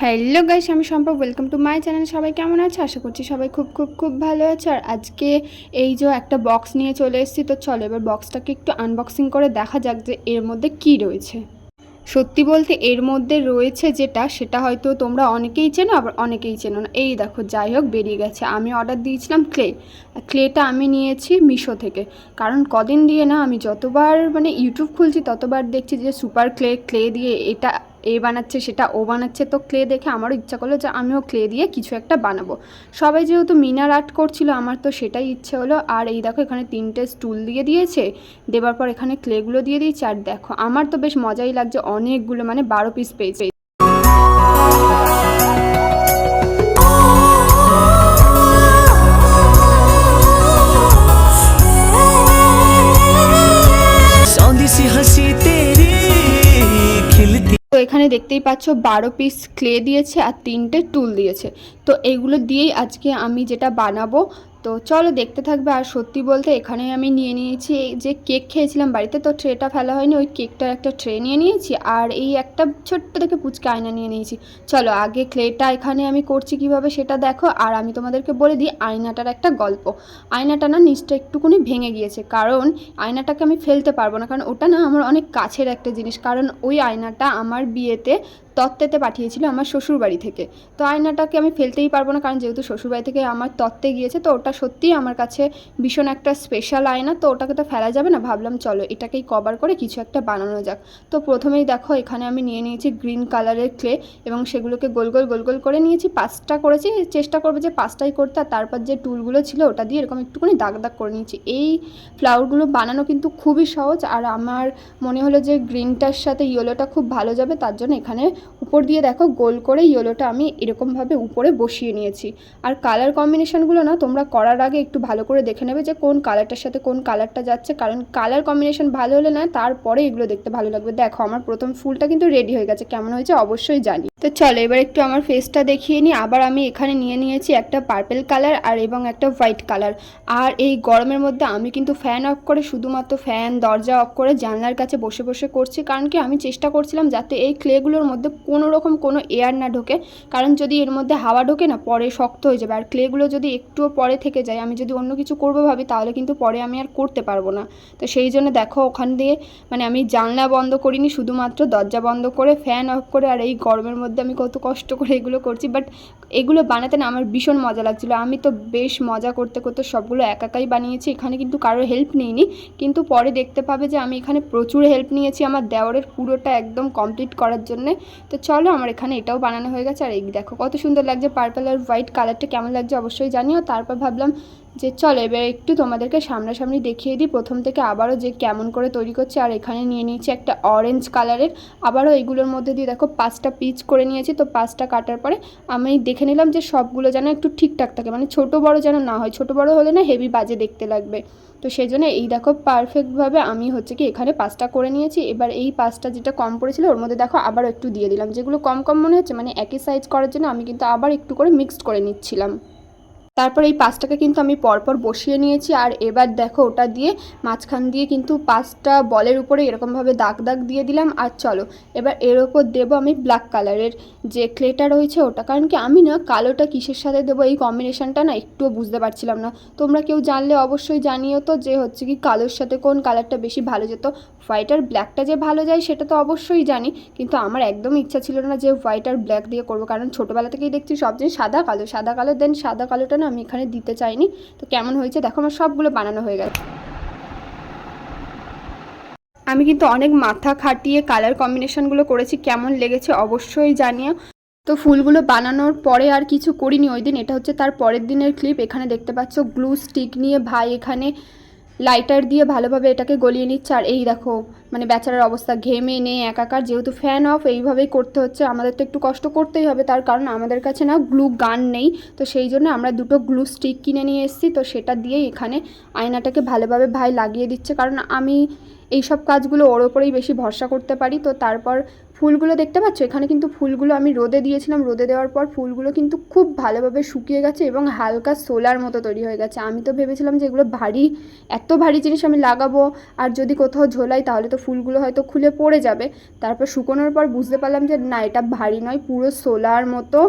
Hello guys, আমি সম্পর্ক। Welcome to my channel সবাই কেমন আছে? আশা করছি সবাই খুব খুব খুব ভালো আছে। আর আজকে এই যে একটা বক্স নিয়ে চলে এসেছি, তো চলো এবার বক্সটাকে একটু আনবক্সিং করে দেখা যাক যে এর মধ্যে কি রয়েছে। সত্যি বলতে, এর মধ্যে রয়েছে যেটা, সেটা হয়তো তোমরা অনেকেই চেনো, আবার অনেকেই চেনো না। এই দেখো, যাই হোক, বেরিয়ে গেছে। আমি অর্ডার দিয়েছিলাম ক্লে ক্লেটা আমি নিয়েছি মিশো থেকে। কারণ কদিন দিয়ে না, আমি যতবার মানে ইউটিউব খুলছি, ততবার দেখছি যে সুপার ক্লে ক্লে দিয়ে এটা এ বানাচ্ছে, সেটা ও বানাচ্ছে, তো ক্লে দেখে আমারও ইচ্ছা করল যে আমিও ক্লে দিয়ে কিছু একটা বানাবো। সবাই যেহেতু মিনার আর্ট করছিল, আমার তো সেটাই ইচ্ছে হলো। আর এই দেখো, এখানে তিনটে স্টুল দিয়ে দিয়েছে। দেবার পর এখানে ক্লেগুলো দিয়ে দিয়েছে। আর দেখো, আমার তো বেশ মজাই লাগছে। অনেকগুলো মানে বারো পিস পেয়েছে। তো এখানে দেখতেই পাচ্ছ, বারো পিস ক্লে দিয়েছে আর তিনটে টুল দিয়েছে। তো এইগুলো দিয়েই আজকে আমি যেটা বানাবো তো চলো দেখতে থাকবে। আর সত্যি বলতে এখানে আমি নিয়ে নিয়েছি যে কেক খেয়েছিলাম বাড়িতে, তো ট্রেটা ফেলা হয়নি, ওই কেকটার একটা ট্রে নিয়ে নিয়েছি আর এই একটা ছোট্ট থেকে পুচকা আয়না নিয়ে নিয়েছি। চলো আগে ক্লেটা এখানে আমি করছি কীভাবে সেটা দেখো, আর আমি তোমাদেরকে বলে দিই আয়নাটার একটা গল্প। আয়নাটা না নিচটা একটুকুনি ভেঙে গিয়েছে, কারণ আয়নাটাকে আমি ফেলতে পারব না, কারণ ওটা না আমার অনেক কাছের একটা জিনিস, কারণ ওই আয়নাটা আমার বিয়েতে তত্ত্বেতে পাঠিয়েছিল আমার শ্বশুর বাড়ি থেকে। তো আয়নাটাকে আমি ফেলতেই পারব না, কারণ যেহেতু শ্বশুরবাড়ি থেকে আমার তত্ত্বে গিয়েছে, তো ওটা সত্যিই আমার কাছে ভীষণ একটা স্পেশাল আয়না, তো ওটাকে তো ফেলা যাবে না। ভাবলাম চলো এটাকেই কভার করে কিছু একটা বানানো যাক। তো প্রথমেই দেখো, এখানে আমি নিয়ে নিয়েছি গ্রিন কালারের ক্লে এবং সেগুলোকে গোল গোল গোল গোল করে নিয়েছি। পাঁচটা করেছি, চেষ্টা করব যে পাঁচটাই করতে, আর তারপর যে টুলগুলো ছিল ওটা দিয়ে এরকম একটুখানি দাগ দাগ করে নিয়েছি। এই ফ্লাওয়ারগুলো বানানো কিন্তু খুবই সহজ, আর আমার মনে হলো যে গ্রিনটার সাথে ইয়েলোটা খুব ভালো যাবে, তার জন্য এখানে উপর দিয়ে দেখো গোল করে ইয়েলোটা আমি এরকমভাবে উপরে বসিয়ে নিয়েছি। আর কালার কম্বিনেশনগুলো না তোমরা করার আগে একটু ভালো করে দেখে নেবে যে কোন কালারটার সাথে কোন কালারটা যাচ্ছে, কারণ কালার কম্বিনেশন ভালো হলে না তারপরে এগুলো দেখতে ভালো লাগবে। দেখো, আমার প্রথম ফুলটা কিন্তু রেডি হয়ে গেছে, কেমন হয়েছে অবশ্যই জানি। তো চলো, এবার একটু আমার ফেসটা দেখিয়ে নিই। আবার আমি এখানে নিয়ে নিয়েছি একটা পার্পেল কালার আর এবং একটা হোয়াইট কালার আর এই গরমের মধ্যে আমি কিন্তু ফ্যান অফ করে, শুধুমাত্র ফ্যান দরজা অফ করে জানলার কাছে বসে বসে করছি, কারণ কি আমি চেষ্টা করছিলাম যাতে এই ক্লেগুলোর মধ্যে কোনো রকম কোনো এয়ার না ঢোকে। কারণ যদি এর মধ্যে হাওয়া ঢোকে না, পরে শক্ত হয়ে যাবে। আর ক্লেগুলো যদি একটুও পরে থেকে যায়, আমি যদি অন্য কিছু করব ভাবি, তাহলে কিন্তু পরে আমি আর করতে পারব না। তো সেই জন্য দেখো, ওখান দিয়ে মানে আমি জানলা বন্ধ করিনি, শুধুমাত্র দরজা বন্ধ করে ফ্যান অফ করে আর এই গরমের মধ্যে আমি কত কষ্ট করে এগুলো করছি। বাট এগুলো বানাতে না আমার ভীষণ মজা লাগছিল। আমি তো বেশ মজা করতে করতে সবগুলো একাকাই বানিয়েছি, এখানে কিন্তু কারোর হেল্প নিইনি। কিন্তু পরে দেখতে পাবে যে আমি এখানে প্রচুর হেল্প নিয়েছি আমার দেওরের পুরোটা একদম কমপ্লিট করার জন্যে। তো চলো আমার এখানে এটাও বানানো হয়ে গেছে। আর এই দেখো কত সুন্দর লাগছে পার্পল আর হোয়াইট কালারটা কেমন লাগছে অবশ্যই জানিও। তারপর ভাবলাম যে চলো, এবার একটু তোমাদেরকে সামনাসামনি দেখিয়ে দিই। প্রথম থেকে আবারও যে কেমন করে তৈরি করছে, আর এখানে নিয়ে নিয়েছি একটা অরেঞ্জ কালারের আবারও এইগুলোর মধ্যে দিয়ে দেখো, পাঁচটা পিচ করে নিয়েছি। তো পাঁচটা কাটার পরে আমি দেখে নিলাম যে সবগুলো যেন একটু ঠিকঠাক থাকে। মানে ছোট বড় যেন না হয়। ছোট বড় হলে না হেভি বাজে দেখতে লাগবে। তো সেই জন্য এই দেখো পারফেক্টভাবে আমি হচ্ছে কি এখানে পাঁচটা করে নিয়েছি। এবার এই পাঁচটা যেটা কম পড়েছিল, ওর মধ্যে দেখো আবার একটু দিয়ে দিলাম। যেগুলো কম কম মনে হচ্ছে মানে একই সাইজ করার জন্য আমি কিন্তু আবার একটু করে মিক্সড করে নিচ্ছিলাম। তারপর এই পাঁচটাকে কিন্তু আমি পরপর বসিয়ে নিয়েছি আর এবার দেখো ওটা দিয়ে মাঝখান দিয়ে কিন্তু পাঁচটা বলের উপরে এরকমভাবে দাগ দাগ দিয়ে দিলাম আর চলো, এবার এর ওপর দেবো আমি ব্ল্যাক কালারের যে ক্লেটা রয়েছে ওটা। কারণ কি আমি না কালোটা কিসের সাথে দেবো? এই কম্বিনেশানটা না একটুও বুঝতে পারছিলাম না। তোমরা কেউ জানলে অবশ্যই জানিও তো যে হচ্ছে কি কালোর সাথে কোন কালারটা বেশি ভালো যেত হোয়াইট আর ব্ল্যাকটা যে ভালো যায় সেটা তো অবশ্যই জানি। কিন্তু আমার একদম ইচ্ছা ছিল না যে হোয়াইট আর ব্ল্যাক দিয়ে করব। কারণ ছোটোবেলা থেকেই দেখছি সব জিনিস সাদা কালো। সাদা কালো দেন সাদা কালোটা না আমি এখানে দিতে চাইনি। তো কেমন হয়েছে? দেখো আমার সবগুলো বানানো হয়ে গেছে। আমি কিন্তু অনেক মাথা খাটিয়ে কালার কম্বিনেশনগুলো করেছি, কেমন লেগেছে অবশ্যই জানিও। তো ফুলগুলো বানানোর পরে আর কিছু করিনি ওই দিন, এটা হচ্ছে তার পরের দিনের ক্লিপ এখানে দেখতে পাচ্ছ গ্লু স্টিক নিয়ে ভাই এখানে লাইটার দিয়ে ভালোভাবে এটাকে গলিয়ে নিচ্ছে। আর এই দেখো মানে বেচারার অবস্থা, ঘেমে নেই, একাকার, যেহেতু ফ্যান অফ এইভাবেই করতে হচ্ছে। আমাদের তো একটু কষ্ট করতেই হবে, তার কারণ আমাদের কাছে না গ্লু গান নেই। তো সেই জন্য আমরা দুটো গ্লু স্টিক কিনে নিয়ে এসেছি, তো সেটা দিয়েই এখানে আয়নাটাকে ভালোভাবে ভাই লাগিয়ে দিচ্ছে। কারণ আমি এই সব কাজগুলো ওর ওপরেই বেশি ভরসা করতে পারি। তো তারপর ফুলগুলো দেখতে পাচ্ছ? এখানে কিন্তু ফুলগুলো আমি রোদে দিয়েছিলাম। রোদে দেওয়ার পর ফুলগুলো কিন্তু খুব ভালোভাবে শুকিয়ে গেছে এবং হালকা সোলার মতো তৈরি হয়ে গেছে। আমি তো ভেবেছিলাম যে এগুলো ভারী, এত ভারী জিনিস আমি লাগাবো, আর যদি কোথাও ঝোলাই তাহলে তো ফুলগুলো হয়তো খুলে পড়ে যাবে। তারপর শুকোনোর পর বুঝতে পারলাম যে না, এটা ভারী নয়, পুরো সোলার মতো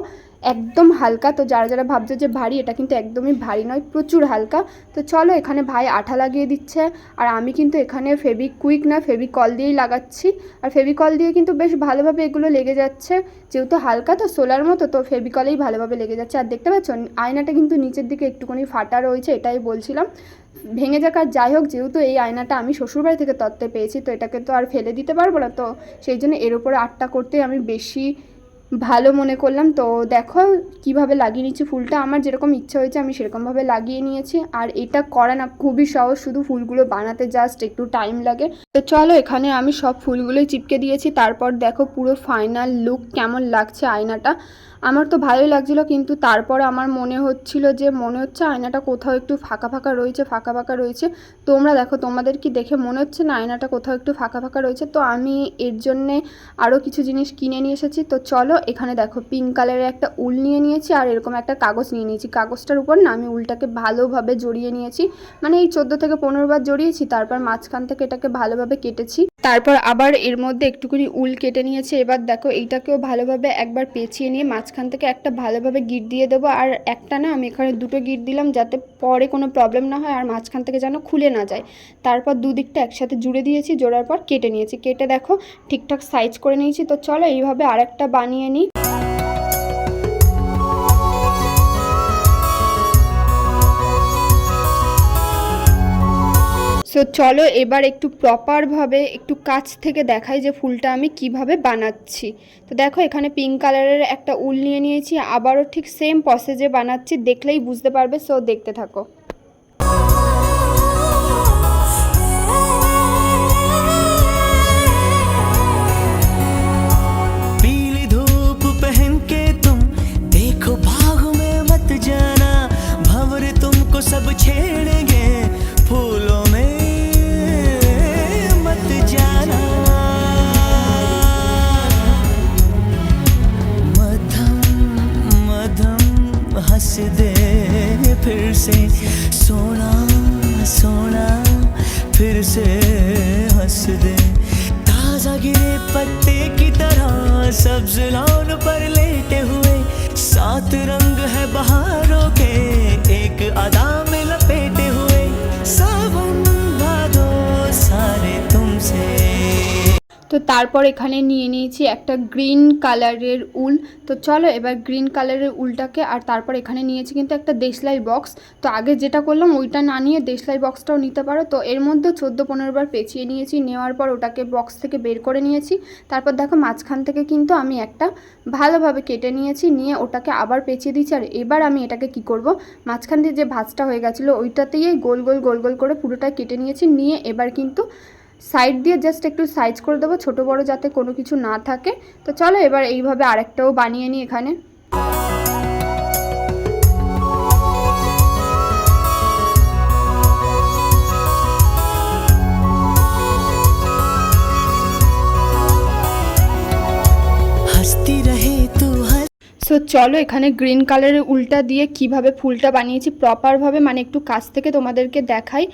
একদম হালকা। তো যারা যারা ভাবছে যে ভারী, এটা কিন্তু একদমই ভারী নয়, প্রচুর হালকা। তো চলো এখানে ভাই আঠা লাগিয়ে দিচ্ছে। আর আমি কিন্তু এখানে ফেবিকুইক না ফেবিকল দিয়েই লাগাচ্ছি। আর ফেবিকল দিয়ে কিন্তু বেশ ভালোভাবে এগুলো লেগে যাচ্ছে। যেহেতু হালকা তো সোলার মতো, তো ফেবিকলেই ভালোভাবে লেগে যাচ্ছে। আর দেখতে পাচ্ছ, আয়নাটা কিন্তু নিচের দিকে একটুখানি ফাটা রয়েছে, এটাই বলছিলাম। ভেঙে যাক আর যাই হোক, যেহেতু এই আয়নাটা আমি শ্বশুরবাড়ি থেকে তত্ত্বে পেয়েছি, তো এটাকে তো আর ফেলে দিতে পারব না। তো সেই জন্য এর উপরে আটটা করতে আমি বেশি ভালো মনে করলাম। তো দেখো কীভাবে লাগিয়ে নিচ্ছি ফুলটা। আমার যেরকম ইচ্ছা হয়েছে আমি সেরকমভাবে লাগিয়ে নিয়েছি। আর এটা করা না খুবই সহজ। শুধু ফুলগুলো বানাতে জাস্ট একটু টাইম লাগে। তো চলো এখানে আমি সব ফুলগুলোই চিপকে দিয়েছি। তারপর দেখো পুরো ফাইনাল লুক কেমন লাগছে আয়নাটা। আমার তো ভালোই লাগছিল, কিন্তু তারপরে আমার মনে হচ্ছিল যে, মনে হচ্ছে আয়নাটা কোথাও একটু ফাঁকা ফাঁকা রয়েছে, ফাঁকা ফাঁকা রয়েছে। তোমরা দেখো, তোমাদের কি দেখে মনে হচ্ছে না আয়নাটা কোথাও একটু ফাঁকা ফাঁকা রয়েছে? তো আমি এর জন্যে আরও কিছু জিনিস কিনে নিয়ে এসেছি। তো চলো, এখানে দেখো পিঙ্ক কালারের একটা উল নিয়ে নিয়েছি আর এরকম একটা কাগজ নিয়ে নিয়েছি। কাগজটার উপর না আমি উলটাকে ভালোভাবে জড়িয়ে নিয়েছি। মানে এই চোদ্দ থেকে পনেরো বার জড়িয়েছি, তারপর মাঝখান থেকে এটাকে ভালোভাবে কেটেছি। তারপর আবার এর মধ্যে একটুখানি উল কেটে নিয়েছে। এবার দেখো এইটাকেও ভালোভাবে একবার পেঁচিয়ে নিয়ে মাঝখান থেকে একটা ভালোভাবে গিট দিয়ে দেবো। আর একটা না, আমি এখানে দুটো গিট দিলাম যাতে পরে কোনো প্রবলেম না হয় আর মাঝখান থেকে যেন খুলে না যায়। তারপর দুদিকটা একসাথে জুড়ে দিয়েছি, জোড়ার পর কেটে নিয়েছি। কেটে দেখো ঠিকঠাক সাইজ করে নিয়েছি। তো চলো এইভাবে আরেকটা বানিয়ে নিই। সো চলো এবার একটু প্রপারভাবে একটু কাছ থেকে দেখাই যে ফুলটা আমি কীভাবে বানাচ্ছি। তো দেখো এখানে পিঙ্ক কালারের একটা উল নিয়ে নিয়েছি, আবারও ঠিক সেম প্রসেসে বানাচ্ছি, দেখলেই বুঝতে পারবে সো দেখতে থাকো। তো তারপর এখানে নিয়ে নিয়েছি একটা গ্রিন কালারের উল। তো চলো এবার গ্রিন কালারের উলটাকে আর তারপর এখানে নিয়েছি কিন্তু একটা দেশলাই বক্স। তো আগে যেটা করলাম ওইটা না নিয়ে দেশলাই বক্সটাও নিতে পারো। তো এর মধ্যে চোদ্দ পনেরো বার পেঁচিয়ে নিয়েছি, নেওয়ার পর ওটাকে বক্স থেকে বের করে নিয়েছি। তারপর দেখো মাঝখান থেকে কিন্তু আমি একটা ভালোভাবে কেটে নিয়েছি, নিয়ে ওটাকে আবার পেঁচিয়ে দিয়েছি। আর এবার আমি এটাকে কি করব? মাঝখান দিয়ে যে ভাঁজটা হয়ে গেছিল, ওইটাতেই গোল গোল গোল গোল করে পুরোটা কেটে নিয়েছি। নিয়ে এবার কিন্তু সাইড দিয়ে জাস্ট একটু সাইজ করে দেবো, ছোটো বড়ো যাতে কোনো কিছু না থাকে। তো চলো এবার এইভাবে আরেকটাও বানিয়ে নিই এখানে। সো চলো এখানে গ্রিন কালারের উলটা দিয়ে কীভাবে ফুলটা বানিয়েছি প্রপারভাবে মানে একটু কাছ থেকে তোমাদেরকে দেখাই।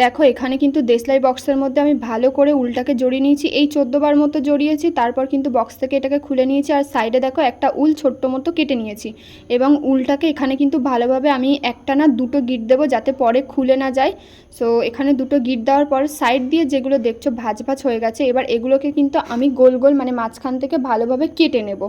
দেখো, এখানে কিন্তু দেশলাই বক্সের মধ্যে আমি ভালো করে উলটাকে জড়িয়ে নিয়েছি। এই চোদ্দোবার মতো জড়িয়েছি, তারপর কিন্তু বক্স থেকে এটাকে খুলে নিয়েছি আর সাইডে দেখো একটা উল ছোট্ট মতো কেটে নিয়েছি। এবং উলটাকে এখানে কিন্তু ভালোভাবে আমি একটা না দুটো গিট দেবো যাতে পরে খুলে না যায়। সো এখানে দুটো গিট দেওয়ার পর সাইড দিয়ে যেগুলো দেখছ ভাজ ভাজ হয়ে গেছে, এবার এগুলোকে কিন্তু আমি গোল গোল মানে মাঝখান থেকে ভালোভাবে কেটে নেব।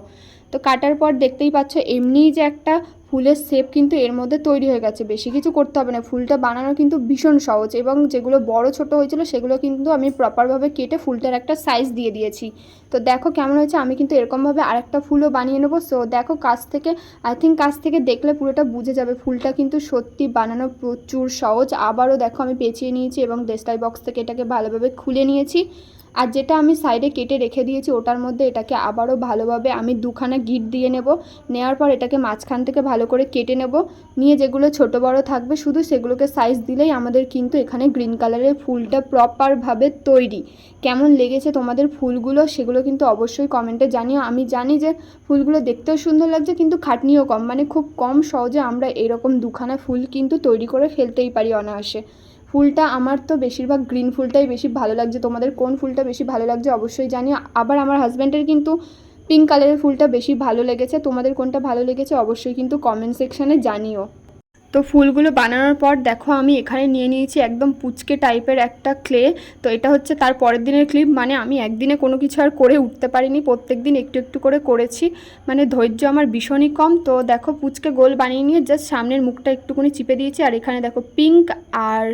তো কাটার পর দেখতেই পাচ্ছ, এমনিই যে একটা ফুলের শেপ কিন্তু এর মধ্যে তৈরি হয়ে গেছে। বেশি কিছু করতে হবে না। ফুলটা বানানো কিন্তু ভীষণ সহজ এবং যেগুলো বড়, ছোট হয়েছিল সেগুলো কিন্তু আমি প্রপারভাবে কেটে ফুলটার একটা সাইজ দিয়ে দিয়েছি। তো দেখো কেমন হয়েছে? আমি কিন্তু এরকমভাবে আরেকটা ফুলও বানিয়ে নেব। সো দেখো কাছ থেকে আই থিঙ্ক কাছ থেকে দেখলে পুরোটা বুঝে যাবে। ফুলটা কিন্তু সত্যি বানানো প্রচুর সহজ। আবারও দেখো আমি পেঁচিয়ে নিয়েছি এবং দেশলাই বক্স থেকে এটাকে ভালোভাবে খুলে নিয়েছি। আর যেটা আমি সাইডে কেটে রেখে দিয়েছি, ওটার মধ্যে এটাকে আবারও ভালোভাবে আমি দুখানা গিট দিয়ে নেব। নেওয়ার পর এটাকে মাঝখান থেকে ভালো করে কেটে নেব। নিয়ে যেগুলো ছোট বড় থাকবে, শুধু সেগুলোকে সাইজ দিলেই আমাদের কিন্তু এখানে গ্রিন কালারের ফুলটা প্রপারভাবে তৈরি। কেমন লেগেছে তোমাদের ফুলগুলো, সেগুলো কিন্তু অবশ্যই কমেন্টে জানিও। আমি জানি যে ফুলগুলো দেখতেও সুন্দর লাগছে, কিন্তু খাটনিও কম। মানে খুব কম সহজে আমরা এরকম দুখানা ফুল কিন্তু তৈরি করে ফেলতেই পারি অনায়াসে। ফুলটা আমার তো বেশিরভাগ গ্রিন ফুলটাই বেশি ভালো লাগছে। তোমাদের কোন ফুলটা বেশি ভালো লাগছে অবশ্যই জানি আবার আমার হাজব্যান্ডের কিন্তু পিঙ্ক কালারের ফুলটা বেশি ভালো লেগেছে। তোমাদের কোনটা ভালো লেগেছে অবশ্যই কিন্তু কমেন্ট সেকশানে জানিও। তো ফুলগুলো বানানোর পর দেখো আমি এখানে নিয়ে নিয়েছি একদম পুচকে টাইপের একটা ক্লে। তো এটা হচ্ছে তার পরের দিনের ক্লিপ মানে আমি একদিনে কোনো কিছু আর করে উঠতে পারিনি প্রত্যেক দিন একটু একটু করে করেছি। মানে ধৈর্য আমার ভীষণই কম। তো দেখো পুচকে গোল বানিয়ে নিয়ে জাস্ট সামনের মুখটা একটুখানি চিপে দিয়েছি, আর এখানে দেখো পিঙ্ক আর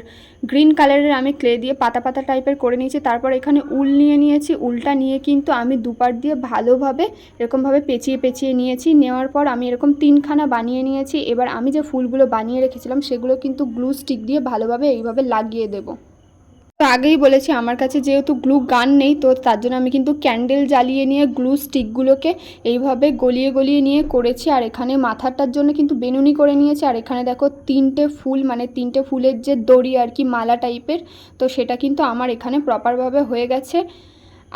গ্রিন কালারের আমি ক্লে দিয়ে পাতা পাতা টাইপের করে নিয়েছি, তারপর এখানে উল নিয়ে নিয়েছি। উলটা নিয়ে কিন্তু আমি দুপার দিয়ে ভালোভাবে এরকমভাবে পেঁচিয়ে পেঁচিয়ে নিয়েছি। নেওয়ার পর আমি এরকম তিনখানা বানিয়ে নিয়েছি। এবার আমি যে ফুলগুলো বানিয়ে রেখেছিলাম, সেগুলো কিন্তু গ্লু স্টিক দিয়ে ভালোভাবে এইভাবে লাগিয়ে দেবো। তো আগেই বলেছি, আমার কাছে যেহেতু গ্লু গান নেই, তো তার জন্য আমি কিন্তু ক্যান্ডেল জ্বালিয়ে নিয়ে, গ্লু স্টিকগুলোকে এইভাবে গলিয়ে গলিয়ে নিয়ে করেছি। আর এখানে মাথাটার জন্য কিন্তু বেনুনি করে নিয়েছি। আর এখানে দেখো তিনটে ফুল মানে তিনটে ফুলের যে দড়ি আর কি, মালা টাইপের তো সেটা কিন্তু আমার এখানে প্রপারভাবে হয়ে গেছে।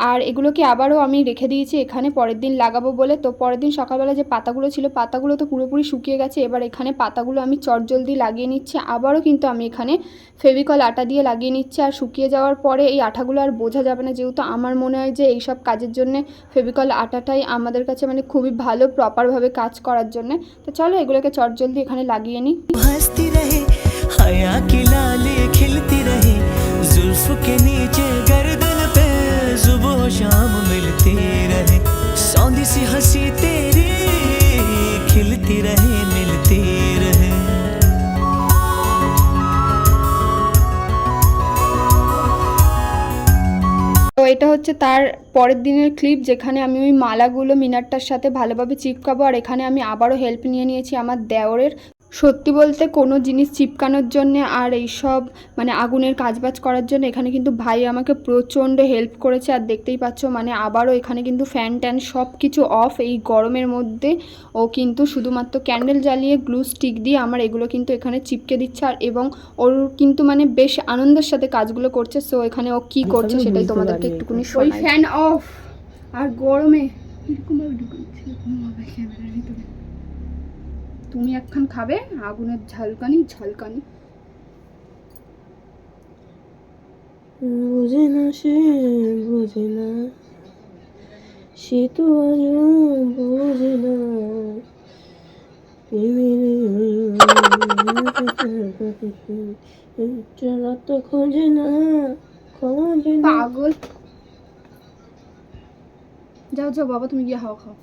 আর এগুলোকে আবারও আমি রেখে দিয়েছি, এখানে পরের দিন লাগাবো বলে। তো পরের দিন সকালবেলা যে পাতাগুলো ছিল, পাতাগুলো তো পুরোপুরি শুকিয়ে গেছে। এবার এখানে পাতাগুলো আমি চটজলদি লাগিয়ে নিচ্ছি। আবারও কিন্তু আমি এখানে ফেভিকল আটা দিয়ে লাগিয়ে নিচ্ছি। আর শুকিয়ে যাওয়ার পরে এই আঠাগুলো আর বোঝা যাবে না, যেহেতু আমার মনে হয় যে এইসব কাজের জন্য ফেভিকল আটাটাই আমাদের কাছে মানে খুবই ভালো প্রপারভাবে কাজ করার জন্য। তো চলো এগুলোকে চটজলদি এখানে লাগিয়ে নিই। হচ্ছে তার পরের দিনের ক্লিপ যেখানে আমি ওই মালাগুলো মিনারটার সাথে ভালোভাবে চিপকাবো আর এখানে আমি আবারও হেল্প নিয়ে নিয়েছি আমার দেওরের। সত্যি বলতে কোনো জিনিস চিপকানোর জন্যে আর এইসব মানে আগুনের কাজবাজ করার জন্য এখানে কিন্তু ভাই আমাকে প্রচণ্ড হেল্প করেছে। আর দেখতেই পাচ্ছ মানে আবারও এখানে কিন্তু ফ্যান ট্যান সব কিছু অফ এই গরমের মধ্যে। ও কিন্তু শুধুমাত্র ক্যান্ডেল জ্বালিয়ে গ্লু স্টিক দিয়ে আমার এগুলো কিন্তু এখানে চিপকে দিচ্ছে। আর এবং ওর কিন্তু মানে বেশ আনন্দের সাথে কাজগুলো করছে। সো এখানে ও কি করছে সেটাই তোমাদেরকে একটুখানি এটা। ফ্যান অফ আর গরমে এরকমভাবে ঢুকাচ্ছে এরকমভাবে ক্যামেরার ভিতরে। তুমি একখান খাবে আগুনের ঝলকানি ঝালকানি। বুঝে না সে বুঝে না। সে তো আজও বোঝে না। চলা তো খোঁজে না খোঁজে পাগল। যাও যাও বাবা তুমি গিয়ে হাওয়া খাও।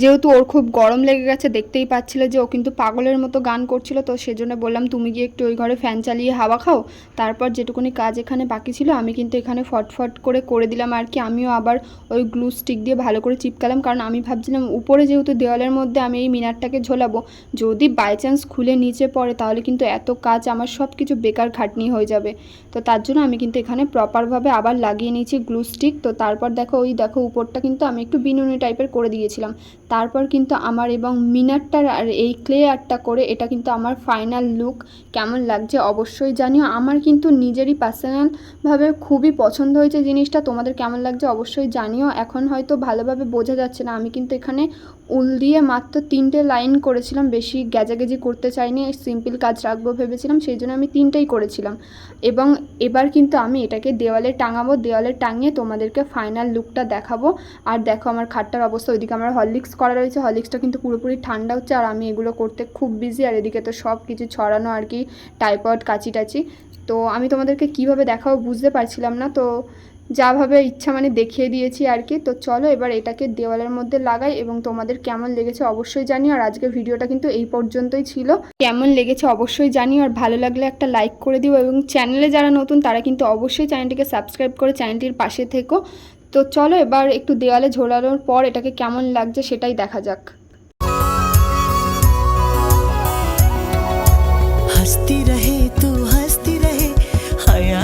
যেহেতু ওর খুব গরম লেগে গেছে, দেখতেই পাচ্ছিলে যে ও কিন্তু পাগলের মতো গান করছিল, তো সেজন্য বললাম, তুমি গিয়ে একটু ওই ঘরে ফ্যান চালিয়ে হাওয়া খাও, তারপর যেটুকুনি কাজ এখানে বাকি ছিল, আমি কিন্তু এখানে ফটফট করে করে দিলাম আর কি। আমিও আবার ওই গ্লু স্টিক দিয়ে ভালো করে চিপকালাম, কারণ আমি ভাবছিলাম, উপরে যেহেতু দেওয়ালের মধ্যে আমি এই মিনারটাকে ঝোলাবো, যদি বাই চান্স খুলে নিচে পড়ে, তাহলে কিন্তু এত কাজ আমার সব কিছু বেকার খাটনি হয়ে যাবে। তো তার জন্য আমি কিন্তু এখানে প্রপারভাবে আবার লাগিয়ে নিয়েছি গ্লু স্টিক। তো তারপর দেখো, ওই দেখো, উপরটা কিন্তু আমি একটু বিনুনি টাইপের করে দিয়েছিলাম। তারপর কিন্তু আমার এবং মিনারটার আর এই ক্লে আর্টটা করে এটা কিন্তু আমার ফাইনাল লুক কেমন লাগছে অবশ্যই জানিও। আমার কিন্তু নিজেরই পার্সোনালভাবে খুবই পছন্দ হয়েছে জিনিসটা। তোমাদের কেমন লাগছে অবশ্যই জানিও। এখন হয়তো ভালোভাবে বোঝা যাচ্ছে না। আমি কিন্তু এখানে উল দিয়ে মাত্র তিনটে লাইন করেছিলাম। বেশি গ্যাজাগেজি করতে চাইনি। সিম্পল কাজ রাখব ভেবেছিলাম। সেই জন্য আমি তিনটেই করেছিলাম। এবং এবার কিন্তু আমি এটাকে দেওয়ালে টাঙাবো। দেওয়ালে টাঙিয়ে তোমাদেরকে ফাইনাল লুকটা দেখাবো। আর দেখো আমার খাটটার অবস্থা। ওইদিকে আমার হরলিক্স করা রয়েছে, হরলিক্সটা কিন্তু পুরোপুরি ঠান্ডা হচ্ছে আর আমি এগুলো করতে খুব বিজি আর এদিকে তো সব কিছু ছড়ানো আর কি টাইপড কাচি টাচি তো আমি তোমাদেরকে কীভাবে দেখাবো বুঝতে পারছিলাম না, তো যাভাবে ইচ্ছা মানে দেখিয়ে দিয়েছি আর কি। তো চলো এবার এটাকে দেওয়ালের মধ্যে লাগাই এবং তোমাদের কেমন লেগেছে অবশ্যই জানিও আর আজকের ভিডিওটা কিন্তু এই পর্যন্তই ছিল। কেমন লেগেছে অবশ্যই জানিও আর ভালো লাগলে একটা লাইক করে দিও এবং চ্যানেলে যারা নতুন তারা কিন্তু অবশ্যই চ্যানেলটিকে সাবস্ক্রাইব করে চ্যানেলটির পাশে থেকো। তো চলো এবার একটু দেওয়ালে ঝোলানোর পর এটাকে কেমন লাগছে সেটাই দেখা যাক। হাসতি হাসি তু হাসতি হায়া